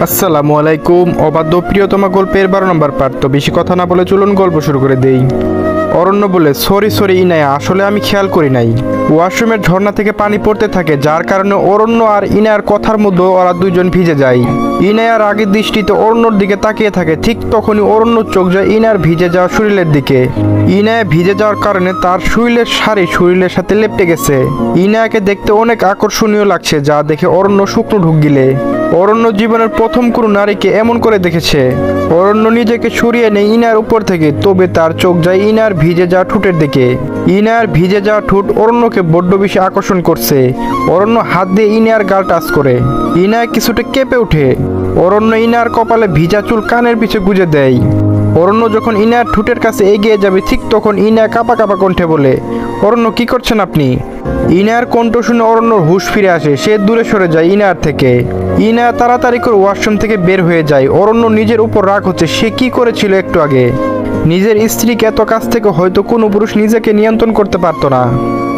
আসসালামু আলাইকুম। অবাধ্য প্রিয়তমা গল্পের বারো নম্বর পার্ট। তো বেশি কথা না বলে চলুন গল্প শুরু করে দেই। অরণ্য বলে, সরি সরি, ইনায়া, আসলে আমি খেয়াল করি নাই। ওয়াশরুমের ঝর্ণা থেকে পানি পড়তে থাকে, যার কারণে অরণ্য আর ইনায়ার কথার মধ্যে ওরা দুজন ভিজে যায়। ইনায়ার আগের দৃষ্টিতে অরণ্যর দিকে তাকিয়ে থাকে, ঠিক তখনই অরণ্য চোখ যায় ইনার ভিজে যাওয়া শরীরের দিকে। ইনায়া ভিজে যাওয়ার কারণে তার শরীরের শাড়ি শরীরের সাথে লেপটে গেছে। ইনায়াকে দেখতে অনেক আকর্ষণীয় লাগছে, যা দেখে অরণ্য শুকনো ঢুক গিলে। অরণ্য জীবনের প্রথম কোনো নারীকে এমন করে দেখেছে। অরণ্য নিজেকে সরিয়ে নেয় ইনার উপর থেকে, তবে তার চোখ যায় ইনার ভিজে যাওয়া ঠোঁটের দিকে। ইনার ভিজে যাওয়া ঠোঁট অরণ্যকে বড্ড বেশি আকর্ষণ করছে। অরণ্য হাত দিয়ে ইনার গাল টাচ করে। ইনার কিছুটা কেঁপে ওঠে। অরণ্য ইনার কপালে ভিজা চুল কানের পিছে গুজে দেয়। অরণ্য যখন ইনার ঠোঁটের কাছে এগিয়ে যাবে, ঠিক তখন ইনা কাপা কাপা কণ্ঠে বলে, অরণ্য, কি করছেন আপনি? ইনার কণ্ঠ শুনে অরণ্যর হুঁশ ফিরে আসে, সে দূরে সরে যায় ইনার থেকে। ইনা তাড়াতাড়ি করে ওয়াশরুম থেকে বের হয়ে যায়। অরণ্য নিজের উপর রাগ হচ্ছে, সে কি করেছিল একটু আগে? নিজের স্ত্রীকে এত কাছ থেকে হয়তো কোনো পুরুষ নিজেকে নিয়ন্ত্রণ করতে পারতো না।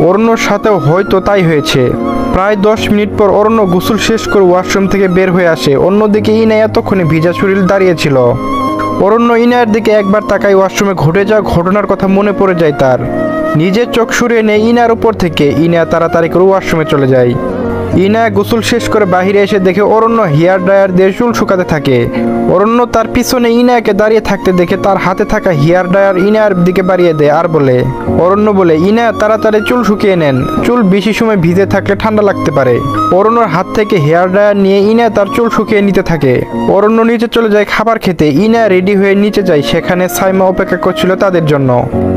অরণ্যর সাথেও হয়তো তাই হয়েছে। প্রায় দশ মিনিট পর অরণ্য গোসল শেষ করে ওয়াশরুম থেকে বের হয়ে আসে। অন্যদিকে ইনা এতক্ষণে ভিজা শরীর দাঁড়িয়েছিল অরণ্য ইনায়ের দিকে একবার তাকাই ওয়াশরুমে ঘটে যাওয়া ঘটনার কথা মনে পড়ে যায় তার। নিজের চোখ সরিয়ে নেয় ইনার উপর থেকে। ইনা তাড়াতাড়ি করে ওয়াশরুমে চলে যায়। ইনা গোসল শেষ করে বাইরে এসে দেখে অরণ্য হেয়ার ড্রায়ার দিয়ে চুল শুকাতে থাকে। অরণ্য তার পিছনে ইনায়াকে দাঁড়িয়ে থাকতে দেখে তার হাতে থাকা হেয়ার ড্রায়ার ইনার দিকে বাড়িয়ে দেয় আর বলে, অরণ্য বলে ইনা তাড়াতাড়ি চুল শুকিয়ে নেন। চুল বেশি সময় ভিজে থাকলে ঠান্ডা লাগতে পারে। অরণ্যর হাত থেকে হেয়ার ড্রায়ার নিয়ে ইনা তার চুল শুকিয়ে নিতে থাকে। অরণ্য নিচে চলে যায় খাবার খেতে। ইনা রেডি হয়ে নিচে যায়। সেখানে সাইমা অপেক্ষা করছিল তাদের জন্য।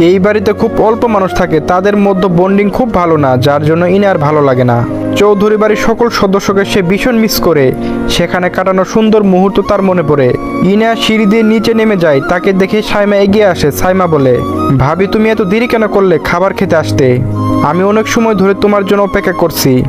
এই বাড়িতে খুব অল্প মানুষ থাকে। তাদের মধ্যে বন্ডিং খুব ভালো না, যার জন্য ইনার ভালো লাগে না। চৌধুরী বাড়ির সকল সদস্যকে সে ভীষণ মিস করে। সেখানে কাটানো সুন্দর মুহূর্ত তার মনে পড়ে। ইনা সিঁড়ি দিয়ে নিচে নেমে যায়, তাকে দেখে সাইমা এগিয়ে আসে, সাইমা বলে, ভাবি, তুমি এত দেরি কেন করলে খাবার খেতে আসতে? আমি অনেক সময় ধরে তোমার জন্য অপেক্ষা করছি।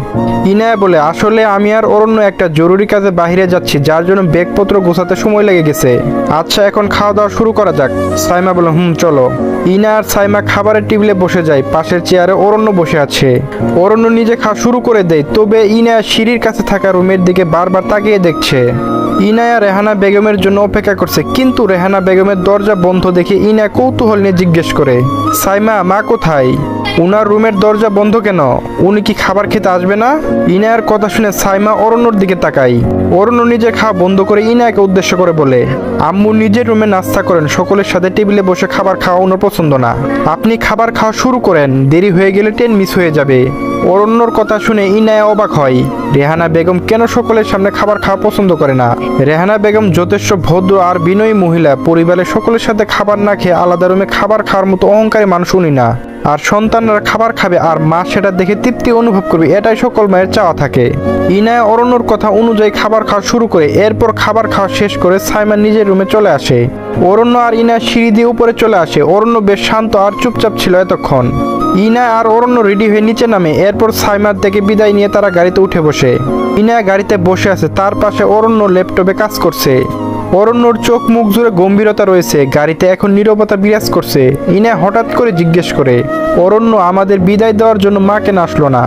ইনায়া বলে, আসলে আমি আর অরণ্য একটা জরুরি কাজে বাইরে যাচ্ছি, যার জন্য ব্যাগপত্র গোছাতে সময় লেগে গেছে। আচ্ছা এখন খাওয়া দাওয়া শুরু করা যাক। সাইমা বলে, হুম, চলো। ইনা আর সাইমা খাবারের টেবিলে বসে যায়, পাশের চেয়ারে অরণ্য বসে আছে। অরণ্য নিজে খাওয়া শুরু করে দেয়, তবে ইনা সিঁড়ির কাছে থাকা রুমের দিকে বারবার তাকিয়ে দেখছে। ইনায়া রেহানা বেগমের জন্য অপেক্ষা করছে, কিন্তু রেহানা বেগমের দরজা বন্ধ দেখে ইনা কৌতূহল নিয়ে জিজ্ঞেস করে, সাইমা, মা কোথায়? উনার রুমের দরজা বন্ধ কেন? উনি কি খাবার খেতে আসবে না? ইনায়ার কথা শুনে সাইমা অরণ্যর দিকে তাকাই অরণ্য নিজে খাওয়া বন্ধ করে ইনায়াকে উদ্দেশ্য করে বলে, আম্মু নিজের রুমে নাস্তা করেন, সকলের সাথে টেবিলে বসে খাবার খাওয়া ওনার পছন্দ না। আপনি খাবার খাওয়া শুরু করেন, দেরি হয়ে গেলে ট্রেন মিস হয়ে যাবে। অরণ্যর কথা শুনে ইনায়া অবাক হয়, রেহানা বেগম কেন সকলের সামনে খাবার খাওয়া পছন্দ করে না? রেহানা বেগম যথেষ্ট ভদ্র আর বিনয়ী মহিলা, পরিবারের সকলের সাথে খাবার না খেয়ে আলাদা রুমে খাবার খাওয়ার মতো অহংকারী মানুষ উনি না। আর সন্তানরা খাবার খাবে আর মা সেটা দেখে তৃপ্তি অনুভব করবে, এটাই সকল মায়ের চাওয়া থাকে। ইনায়া অরণ্যর কথা অনুযায়ী খাবার খাওয়া শুরু করে, এরপর খাবার খাওয়া শেষ করে সাইমান নিজের রুমে চলে আসে। অরণ্য আর ইনা সিঁড়ি দিয়ে উপরে চলে আসে, অরণ্য বেশ শান্ত আর চুপচাপ ছিল এতক্ষণ। ইনা আর অরণ্য রেডি হয়ে নিচে নামে, এরপর সাইমার থেকে বিদায় নিয়ে তারা গাড়িতে উঠে বসে। ইনা গাড়িতে বসে আছে, তার পাশে অরণ্য ল্যাপটপে কাজ করছে। অরণ্যর চোখ মুখ জুড়ে গম্ভীরতা রয়েছে, গাড়িতে এখন নীরবতা বিরাজ করছে। ইনা হঠাৎ করে জিজ্ঞেস করে, অরণ্য আমাদের বিদায় দেওয়ার জন্য মা কেন আসলো না?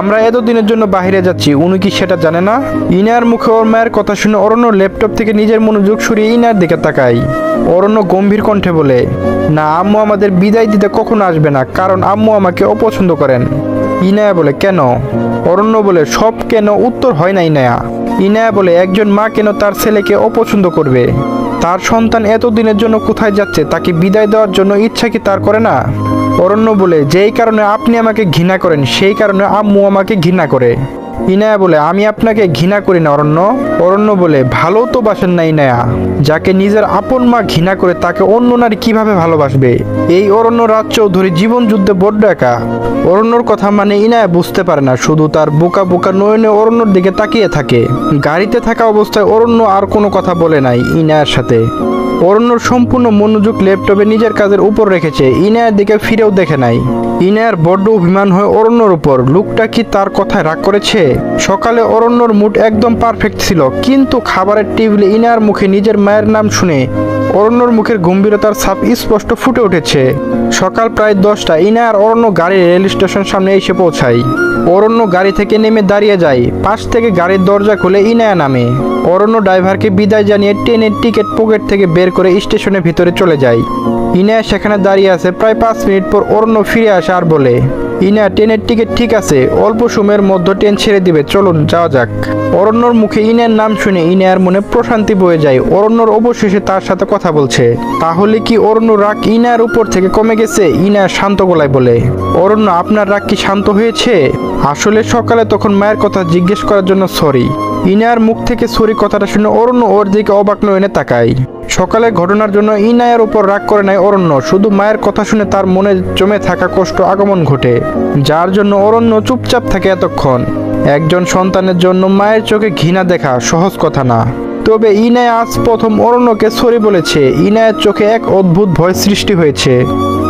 আমরা এতদিনের জন্য বাইরে যাচ্ছি, উনি কি সেটা জানে না? ইনার মুখে ওর মায়ের কথা শুনে অরণ্য ল্যাপটপ থেকে নিজের মনোযোগ সরিয়ে ইনার দিকে তাকাই অরণ্য গম্ভীর কণ্ঠে বলে, না, আম্মু আমাদের বিদায় দিতে কখনো আসবে না, কারণ আম্মু আমাকে অপছন্দ করেন। ইনায়া বলে, কেন? অরণ্য বলে, সব কেন উত্তর হয় না, ইনায়া। ইনায়া বলে, একজন মা কেন তার ছেলেকে অপছন্দ করবে? তার সন্তান এতদিনের জন্য কোথায় যাচ্ছে? তাকে বিদায় দেওয়ার জন্য ইচ্ছা কি তার করে না? অরণ্য বলে, যেই কারণে আপনি আমাকে ঘৃণা করেন, সেই কারণে আম্মু আমাকে ঘৃণা করে। ইনায়া বলে, আমি আপনাকে ঘৃণা করি না, অরণ্য। অরণ্য বলে, ভালো তো বাসেন না ইনায়া। যাকে নিজের আপন মা ঘৃণা করে, তাকে অন্য নারী কীভাবে ভালোবাসবে? এই অরণ্য রাজ চৌধুরী জীবন যুদ্ধে বড্ড একা। অরণ্যর কথা মানে ইনায়া বুঝতে পারে না, শুধু তার বোকা বোকা নয়নে অরণ্যর দিকে তাকিয়ে থাকে। গাড়িতে থাকা অবস্থায় অরণ্য আর কোনো কথা বলে নাই ইনায়ার সাথে। অরণ্যর সম্পূর্ণ মনোযোগ ল্যাপটপে নিজের কাজের উপর রেখেছে। ইনায়ার দিকে ফিরেও দেখে নাই। ইনায়ার বড্ড অভিমান হয় অরণ্যর উপর। লোকটা কি তার কথায় রাগ করেছে? সকালে অরণ্যর মুড একদম পারফেক্ট ছিল, কিন্তু খাবারের টেবিলে ইনায়ার মুখে নিজের মায়ের নাম শুনে অরণ্যর মুখের গম্ভীরতার ছাপ স্পষ্ট ফুটে উঠেছে। সকাল প্রায় দশটা ইনায়ার অরণ্য গাড়ি রেল স্টেশন সামনে এসে পৌঁছায়। অরণ্য গাড়ি থেকে নেমে দাঁড়িয়ে যায়। পাশ থেকে গাড়ির দরজা খুলে ইনায়া নামে। অরণ্য ড্রাইভারকে বিদায় জানিয়ে ট্রেনের টিকিট পকেট থেকে বের করে স্টেশনের ভিতরে চলে যায়। ইনায়া সেখানে দাঁড়িয়ে আছে প্রায় পাঁচ মিনিট পর অরণ্য ফিরে আসে আর বলে ইনায়া ট্রেনের টিকিট ঠিক আছে, অল্প সময়ের মধ্যে ট্রেন ছেড়ে দিবে, চলুন, যাওয়া যাক। অরণ্যর মুখে ইনার নাম শুনে ইনার মনে প্রশান্তি বয়ে যায়। অরণ্যর অবশেষে তার সাথে কথা বলছে। তাহলে কি অরণ্য রাগ ইনার উপর থেকে কমে গেছে? ইনার শান্ত গলায় বলে, অরণ্য, আপনার রাগ কি শান্ত হয়েছে? আসলে সকালে তখন মায়ের কথা জিজ্ঞেস করার জন্য সরি। ইনার মুখ থেকে সরি কথাটা শুনে অরণ্য ওর দিকে অবাক নয়নে তাকায়। সকালের ঘটনার জন্য ইনায়ের উপর রাগ করে নেয় অরণ্য। শুধু মায়ের কথা শুনে তার মনে জমে থাকা কষ্ট আগমন ঘটে, যার জন্য অরণ্য চুপচাপ থাকে এতক্ষণ। একজন সন্তানের জন্য মায়ের চোখে ঘৃণা দেখা সহজ কথা না। তবে ইনায় আজ প্রথম অরণ্যকে সরি বলেছে। ইনায়ের চোখে এক অদ্ভুত ভয় সৃষ্টি হয়েছে।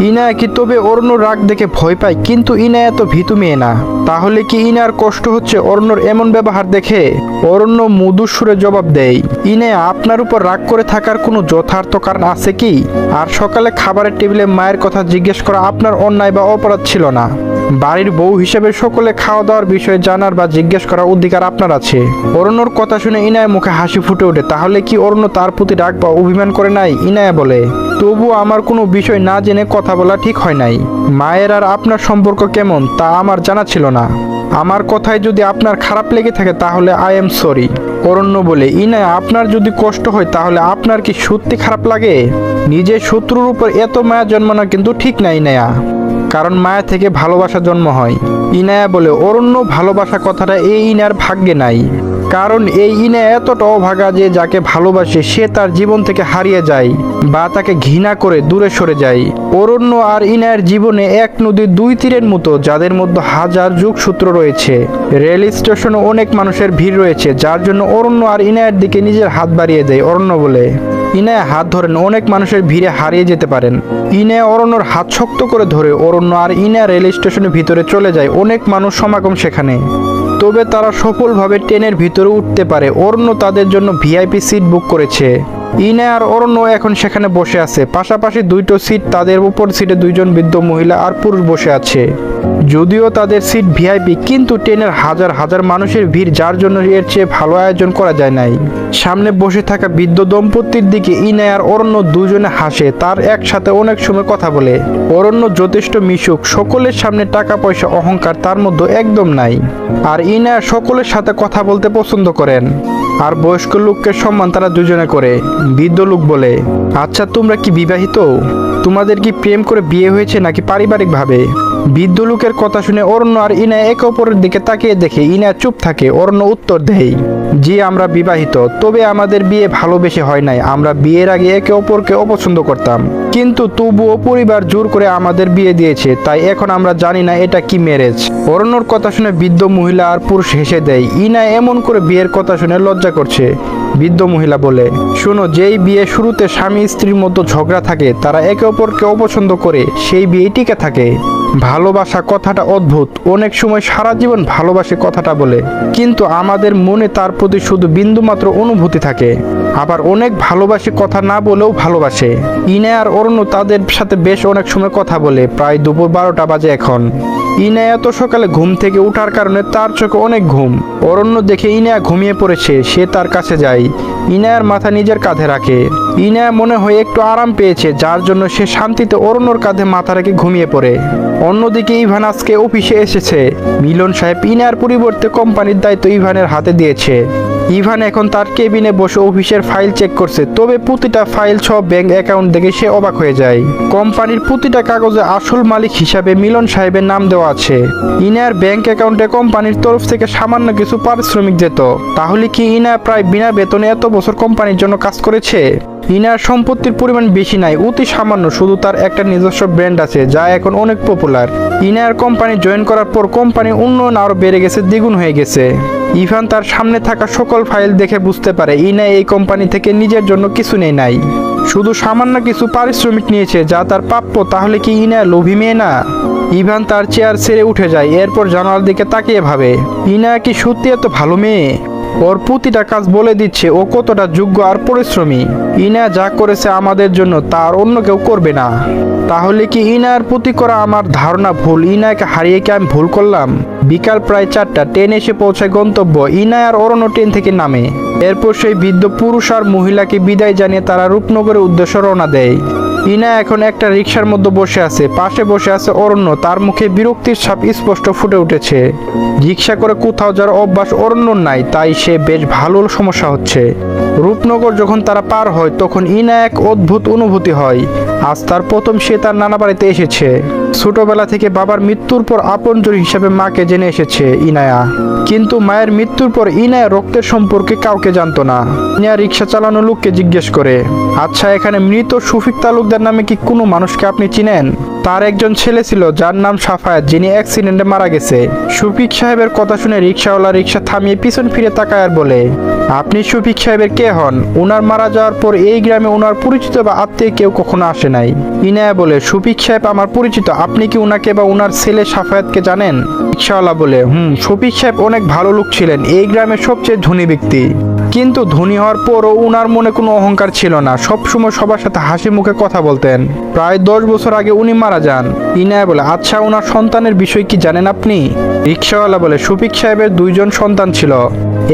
ইনায়া কি তবে অরণ্য রাগ দেখে ভয় পায়? কিন্তু ইনায়া তো ভীতু মেয়ে না। তাহলে কি ইনার কষ্ট হচ্ছে অরণ্যর এমন ব্যবহার দেখে? অরণ্য মধুর জবাব দেয়, ইনায়া, আপনার উপর রাগ করে থাকার কোনো যথার্থ কারণ আছে কি? আর সকালে খাবারের টেবিলে মায়ের কথা জিজ্ঞেস করা আপনার অন্যায় বা অপরাধ ছিল না। বাড়ির বউ হিসেবে সকলে খাওয়া দাওয়ার বিষয়ে জানার বা জিজ্ঞেস করার অধিকার আপনার আছে। অরণ্যর কথা শুনে ইনায়ের মুখে হাসি ফুটে ওঠে। তাহলে কি অরণ্য তার প্রতি রাগ বা অভিমান করে নাই? ইনায়া বলে। তবু আমার কোনো বিষয় না জেনে কথা বলা ঠিক হয় নাই। মায়ের আর আপনার সম্পর্ক কেমন তা আমার জানা ছিল না। আমার কথায় যদি আপনার খারাপ লেগে থাকে তাহলে আই এম সরি অরণ্য বলে, ইনায়া, আপনার যদি কষ্ট হয় তাহলে আপনার কি সত্যি খারাপ লাগে? নিজের শত্রুর উপর এত মায়া জন্মানো কিন্তু ঠিক না ইনায়া। কারণ মায়া থেকে ভালোবাসা জন্ম হয়। ইনায়া বলে, অরণ্য, ভালোবাসা কথাটা এই ইনার ভাগ্যে নাই। কারণ এই ইনে এতটা অভাগা যে যাকে ভালোবাসে সে তার জীবন থেকে হারিয়ে যায় বা তাকে ঘৃণা করে দূরে সরে যায়। অরণ্য আর ইনার জীবনে এক নদীর দুই তীরের মতো, যাদের মধ্যে হাজার যুগসূত্র রয়েছে। রেল স্টেশনে অনেক মানুষের ভিড় রয়েছে, যার জন্য অরণ্য আর ইনায়ের দিকে নিজের হাত বাড়িয়ে দেয় অরণ্য বলে। ইনায় হাত ধরেন, অনেক মানুষের ভিড়ে হারিয়ে যেতে পারেন। ইনে অরণ্যর হাত শক্ত করে ধরে অরণ্য আর ইনা রেল স্টেশনের ভিতরে চলে যায়, অনেক মানুষ সমাগম সেখানে। তবে তারা সফলভাবে ট্রেনের ভিতরে উঠতে পারে। অরণ্য তাদের জন্য ভিআইপি সিট বুক করেছে। ইনা আর অরণ্য এখন সেখানে বসে আছে। পাশাপাশি দুইটো সিট তাদের উপর, সিটে দুইজন বৃদ্ধ মহিলা আর পুরুষ বসে আছে। যদিও তাদের সিট ভিআইপি, কিন্তু ট্রেনের হাজার হাজার মানুষের ভিড় যার জন্য এর চেয়ে ভালো আয়োজন করা যায় নাই। সামনে বসে থাকা বৃদ্ধ দম্পতির দিকে ইনায় আর অরণ্য দুজনে হাসে, তার একসাথে অনেক সময় কথা বলে। অরণ্য যথেষ্ট মিশুক, সকলের সামনে টাকা পয়সা, অহংকার তার মধ্যে একদম নাই। আর ইনায়া সকলের সাথে কথা বলতে পছন্দ করেন। আর বয়স্ক লোককে সম্মান তারা দুজনে করে, বৃদ্ধ লোক বলে আচ্ছা তোমরা কি বিবাহিত? তোমাদের কি প্রেম করে বিয়ে হয়েছে নাকি পারিবারিকভাবে? বৃদ্ধ লোকের কথা শুনে অরণ্য আর ইনা একে অপরের দিকে তাকিয়ে দেখে। ইনা চুপ থাকে, অরণ্য উত্তর দেয়, জি, আমরা বিবাহিত, তবে আমাদের বিয়ে ভালোবেসে হয় নাই। আমরা বিয়ের আগে একে অপরকে অপছন্দ করতাম। কিন্তু তবুও পরিবার জোর করে আমাদের বিয়ে দিয়েছে, তাই এখন আমরা জানি না এটা কি ম্যারেজ। অরণ্যর কথা শুনে বৃদ্ধ মহিলা আর পুরুষ হেসে দেয় ইনা এমন করে বিয়ের কথা শুনে লজ্জা করছে। বৃদ্ধ মহিলা বলে, শোনো, যেই বিয়ে শুরুতে স্বামী স্ত্রীর মধ্যে ঝগড়া থাকে, তারা একে অপরকে অপছন্দ করে, সেই বিয়ে টিকে থাকে। ভালোবাসা কথাটা অদ্ভুত। অনেক সময় সারা জীবন ভালোবাসে কথাটা বলে। কিন্তু আমাদের মনে তার প্রতি শুধু বিন্দুমাত্র অনুভূতি থাকে। আবার অনেক ভালোবাসে কথা না বলেও ভালোবাসে। ইনে আর অরণ্য তাদের সাথে বেশ অনেক সময় কথা বলে, প্রায় দুপুর বারোটা বাজে এখন। ইনায়া এত সকালে ঘুম থেকে ওঠার কারণে তার চোখে অনেক ঘুম। অরণ্য দেখে ইনায়া ঘুমিয়ে পড়েছে, সে তার কাছে যায়। ইনায়ার মাথা নিজের কাঁধে রাখে। ইনায়া মনে হয় একটু আরাম পেয়েছে, যার জন্য সে শান্তিতে অরণ্যর কাঁধে মাথা রেখে ঘুমিয়ে পড়ে। অন্যদিকে ইভান আজকে অফিসে এসেছে। মিলন সাহেব ইনায়ার পরিবর্তে কোম্পানির দায়িত্ব ইভানের হাতে দিয়েছে। ইভান এখন তার কেবিনে বসে অফিসের ফাইল চেক করছে, তবে প্রতিটা ফাইল সব ব্যাংক অ্যাকাউন্ট দেখে সে অবাক হয়ে যায়। কোম্পানির প্রতিটা কাগজে আসল মালিক হিসাবে মিলন সাহেবের নাম দেওয়া আছে। ইনার ব্যাংক অ্যাকাউন্টে কোম্পানির তরফ থেকে সামান্য কিছু পারিশ্রমিক যেত। তাহলে কি ইনা প্রায় বিনা বেতনে এত বছর কোম্পানির জন্য কাজ করেছে? ইনার সম্পত্তির পরিমাণ বেশি নাই, অতি সামান্য, শুধু তার একটা নিজস্ব ব্র্যান্ড আছে, যা এখন অনেক পপুলার ইনার কোম্পানি জয়েন করার পর কোম্পানির উন্নয়ন আরও বেড়ে গেছে, দ্বিগুণ হয়ে গেছে। ইভান তার সামনে থাকা সকল ফাইল দেখে বুঝতে পারে, ইনা এই কোম্পানি থেকে নিজের জন্য কিছু নেই নাই। শুধু সামান্য কিছু পারিশ্রমিক নিয়েছে, যা তার প্রাপ্য, তাহলে কি ইনা লোভী মেয়ে না? ইভান তার চেয়ার ছেড়ে উঠে যায়, এরপর জানালার দিকে তাকিয়ে ভাবে, ইনা কি সত্যি এত ভালো মেয়ে? ওর প্রতিটা কাজ বলে দিচ্ছে, ও কতটা যোগ্য আর পরিশ্রমী। ইনা যা করেছে আমাদের জন্য, তার অন্য কেউ করবে না। তাহলে কি ইনার প্রতি করা আমার ধারণা ভুল? ইনাকে হারিয়ে কি আমি ভুল করলাম? বিকাল প্রায় চারটা, ট্রেন এসে পৌঁছায় গন্তব্য। ইনা আর অরণ্য ট্রেন থেকে নামে। এরপর সেই বৃদ্ধ পুরুষ আর মহিলাকে বিদায় জানিয়ে তারা রূপনগরের উদ্দেশ্যে রওনা দেয়। ইনা এখন একটা রিক্সার মধ্যে বসে আছে। পাশে বসে আছে অরণ্য। তার মুখে বিরক্তির ছাপ স্পষ্ট ফুটে উঠেছে। রিক্সা করে কোথাও যাওয়ার অভ্যাস অরণ্য নাই, তাই সে বেশ ভালো সমস্যা হচ্ছে। রূপনগর যখন তারা পার হয়, তখন ইনা এক অদ্ভুত অনুভূতি হয়। আজ তার প্রথম সে তার নানা বাড়িতে এসেছে। ছোটবেলা থেকে বাবার মৃত্যুর পর আপনজন হিসাবে মাকে জেনে এসেছে ইনায়া। কিন্তু মায়ের মৃত্যুর পর ইনায়া রক্তের সম্পর্কে কাউকে জানতো না। ইনায়া রিক্সা চালানো লোককে জিজ্ঞেস করে আচ্ছা এখানে মৃত শফিক তালুকদার নামে কি কোনো মানুষকে আপনি চিনেন? তার একজন ছেলে ছিল, যার নাম সাফায়াত, যিনি অ্যাক্সিডেন্টে মারা গেছে। সুফিক সাহেবের কথা শুনে রিক্সাওয়ালা রিক্সা থামিয়ে পিছন ফিরে তাকায় আর বলে, আপনি সুফিক সাহেবের কে হন? ওনার মারা যাওয়ার পর এই গ্রামে ওনার পরিচিত বা আত্মীয় কেউ কখনো আসে নাই? ইনায়া বলে সুফিক সাহেব আমার পরিচিত, আপনি কি ওনাকে বা ওনার ছেলে সাফায়াতকে জানেন? রিক্সাওয়ালা বলে, হুম, শফিক সাহেব অনেক ভালো লোক ছিলেন, এই গ্রামের সবচেয়ে ধনী ব্যক্তি। কিন্তু ধনী হওয়ার পরও উনার মনে কোনো অহংকার ছিল না। সবসময় সবার সাথে হাসি মুখে কথা বলতেন। প্রায় দশ বছর আগে উনি মারা যান। ইনায় বলে আচ্ছা ওনার সন্তানের বিষয় কি জানেন আপনি? রিক্সাওয়ালা বলে, শফিক সাহেবের দুইজন সন্তান ছিল।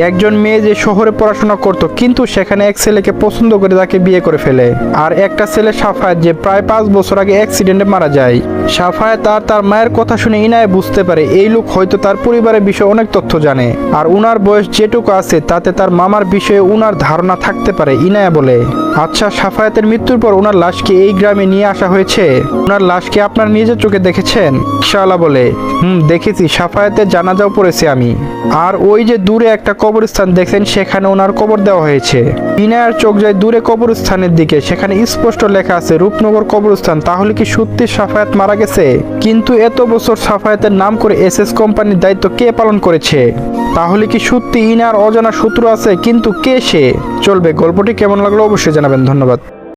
একজন মেয়ে যে শহরে পড়াশোনা করত, কিন্তু সেখানে এক ছেলেকে পছন্দ করে তাকে বিয়ে করে ফেলে। আর একটা ছেলে সাফায়াত যে প্রায় পাঁচ বছর আগে অ্যাক্সিডেন্টে মারা যায়। সাফায়াত আর তার মায়ের কথা শুনে ইনায় বুঝতে পারে, এই লোক হয়তো তার পরিবারের বিষয়ে অনেক তথ্য জানে। আর উনার বয়স যেটুকু আছে, তাতে তার মামার বিষয়ে উনার ধারণা থাকতে পারে ইনায়া বলে। আচ্ছা সাফায়াতের মৃত্যুর পর ওনার লাশকে এই গ্রামে নিয়ে আসা হয়েছে? ওনার লাশকে আপনার নিজের চোখে দেখেছেন? রিক্সাওয়ালা বলে। হুম, দেখেছি। সাফায়াতের জানাজাও পড়েছি আমি। আর ওই যে দূরে একটা কবরস্থান দেখছেন, সেখানে ওনার কবর দেওয়া হয়েছে। ইনায়ার চোখ যায় দূরে কবরস্থানের দিকে। সেখানে স্পষ্ট লেখা আছে, রূপনগর কবরস্থান। তাহলে কি সত্যি সাফায়াত মারা গেছে? কিন্তু এত বছর সাফায়াতের নাম করে এস এস কোম্পানির দায়িত্ব কে পালন করেছে? তাহলে কি সত্যি ইনার অজানা শত্রু আছে? কিন্তু কে সে? চলবে গল্পটি কেমন লাগল অবশ্যই জানাবেন। ধন্যবাদ।